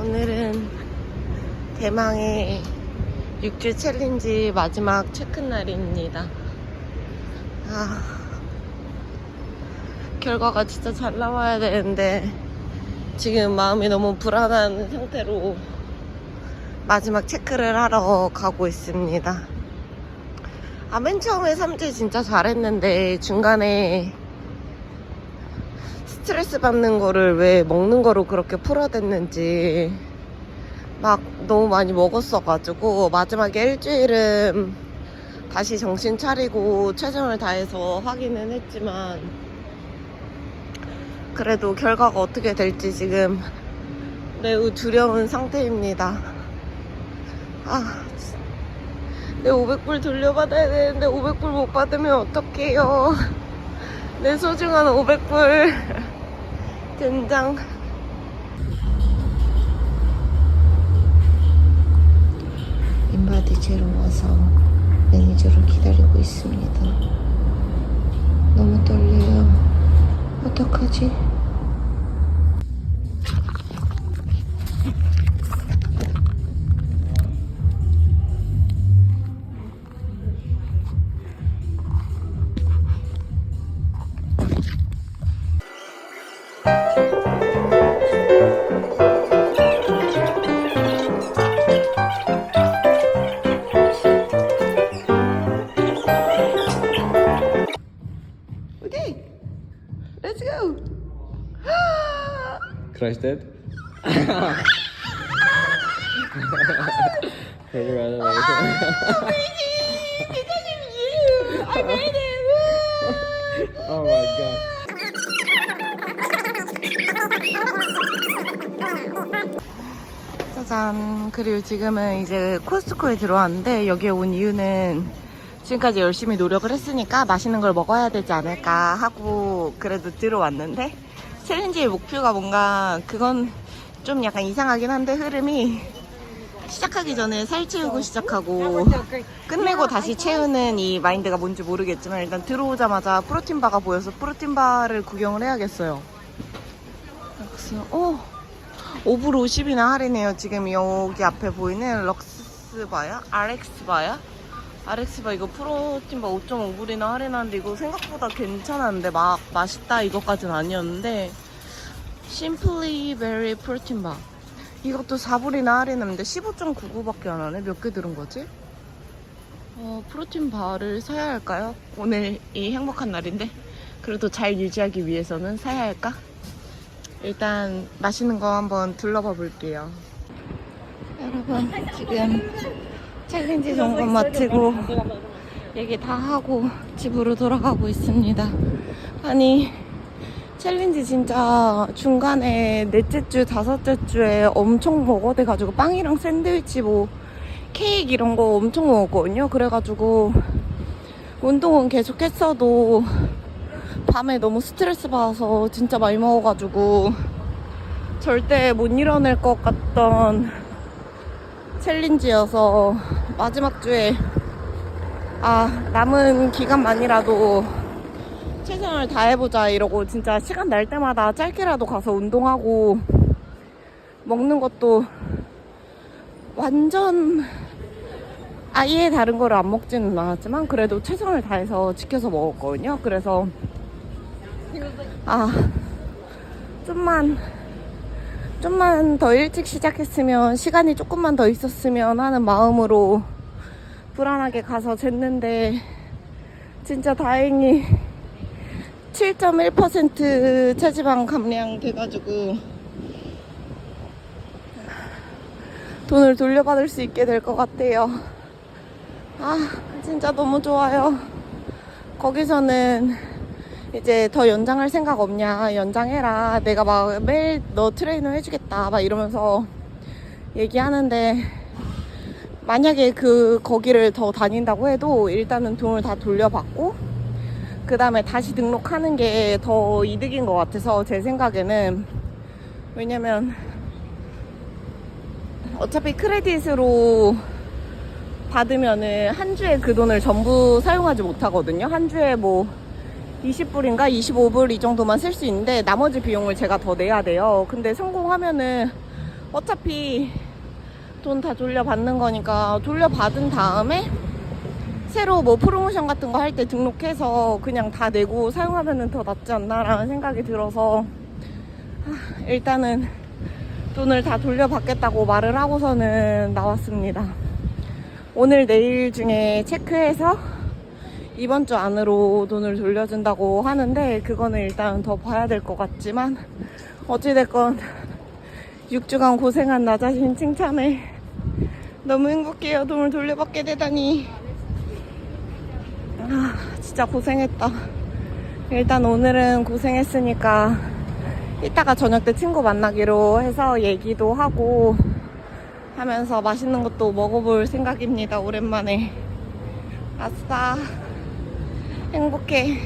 오늘은 대망의 6주 챌린지 마지막 체크 날입니다. 아, 결과가 진짜 잘 나와야 되는데 지금 마음이 너무 불안한 상태로 마지막 체크를 하러 가고 있습니다. 아, 맨 처음에 3주 진짜 잘했는데 중간에 스트레스 받는 거를 왜 먹는 거로 그렇게 풀어댔는지 막 너무 많이 먹었어가지고 마지막에 일주일은 다시 정신 차리고 최선을 다해서 하기는 했지만 그래도 결과가 어떻게 될지 지금 매우 두려운 상태입니다. 아, 내 500불 돌려받아야 되는데 500불 못 받으면 어떡해요. 내 소중한 500불. 된장. 인바디 제로 와서 매니저를 기다리고 있습니다. 너무 떨려요. 어떡하지? Christ dead? Congratulations. I made it. oh my god. 짜잔. 그리고 지금은 이제 코스트코에 들어왔는데 여기에 온 이유는 지금까지 열심히 노력을 했으니까 맛있는 걸 먹어야 되지 않을까 하고 그래도 들어왔는데 챌린지의 목표가 뭔가 그건 좀 약간 이상하긴 한데 흐름이 시작하기 전에 살 채우고 시작하고 끝내고 다시 채우는 이 마인드가 뭔지 모르겠지만 일단 들어오자마자 프로틴바가 보여서 프로틴바를 구경을 해야겠어요. 그래서 어 5불 50이나 할인해요. 지금 여기 앞에 보이는 럭스바야? RX바야? RX바 이거 프로틴바 5.5불이나 할인하는데 이거 생각보다 괜찮았는데 막 맛있다 이것까지는 아니었는데 심플리 베리 프로틴바 이것도 4불이나 할인했는데 15.99밖에 안 하네? 몇 개 들은 거지? 어, 프로틴 바를 사야 할까요? 오늘 이 행복한 날인데 그래도 잘 유지하기 위해서는 사야 할까? 일단 맛있는 거 한번 둘러봐 볼게요. 여러분 지금 챌린지 점검 마치고 얘기 다 하고 집으로 돌아가고 있습니다. 아니 챌린지 진짜 중간에 넷째 주 다섯째 주에 엄청 먹어대가지고 빵이랑 샌드위치 뭐 케이크 이런 거 엄청 먹었거든요. 그래가지고 운동은 계속 했어도 밤에 너무 스트레스 받아서 진짜 많이 먹어가지고 절대 못 일어날 것 같던 챌린지여서 마지막 주에 아 남은 기간만이라도 최선을 다해보자 이러고 진짜 시간 날 때마다 짧게라도 가서 운동하고 먹는 것도 완전 아예 다른 거를 안 먹지는 않았지만 그래도 최선을 다해서 지켜서 먹었거든요. 그래서 아 좀만 좀만 더 일찍 시작했으면 시간이 조금만 더 있었으면 하는 마음으로 불안하게 가서 쟀는데 진짜 다행히 7.1% 체지방 감량 돼가지고 돈을 돌려받을 수 있게 될 것 같아요. 아, 진짜 너무 좋아요. 거기서는 이제 더 연장할 생각 없냐, 연장해라. 내가 막 매일 너 트레이너 해주겠다. 막 이러면서 얘기하는데, 만약에 그, 거기를 더 다닌다고 해도 일단은 돈을 다 돌려받고, 그 다음에 다시 등록하는 게 더 이득인 것 같아서 제 생각에는. 왜냐면, 어차피 크레딧으로 받으면은 한 주에 그 돈을 전부 사용하지 못하거든요. 한 주에 뭐 20불인가 25불 이 정도만 쓸 수 있는데 나머지 비용을 제가 더 내야 돼요. 근데 성공하면은 어차피 돈 다 돌려받는 거니까 돌려받은 다음에 새로 뭐 프로모션 같은 거 할 때 등록해서 그냥 다 내고 사용하면 더 낫지 않나라는 생각이 들어서 하, 일단은 돈을 다 돌려받겠다고 말을 하고서는 나왔습니다. 오늘 내일 중에 체크해서 이번 주 안으로 돈을 돌려준다고 하는데 그거는 일단 더 봐야 될 것 같지만 어찌됐건 6주간 고생한 나 자신 칭찬해 너무 행복해요. 돈을 돌려받게 되다니. 아 진짜 고생했다. 일단 오늘은 고생했으니까 이따가 저녁 때 친구 만나기로 해서 얘기도 하고 하면서 맛있는 것도 먹어볼 생각입니다. 오랜만에. 아싸 행복해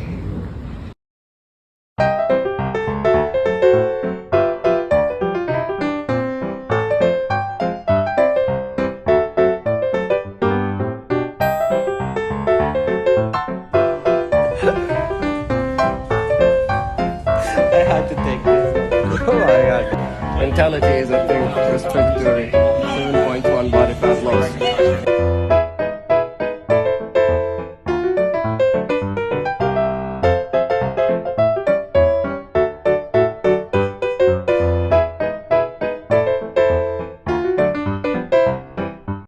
I had to take this. Oh my god. Mentality is a thing. Respect to it.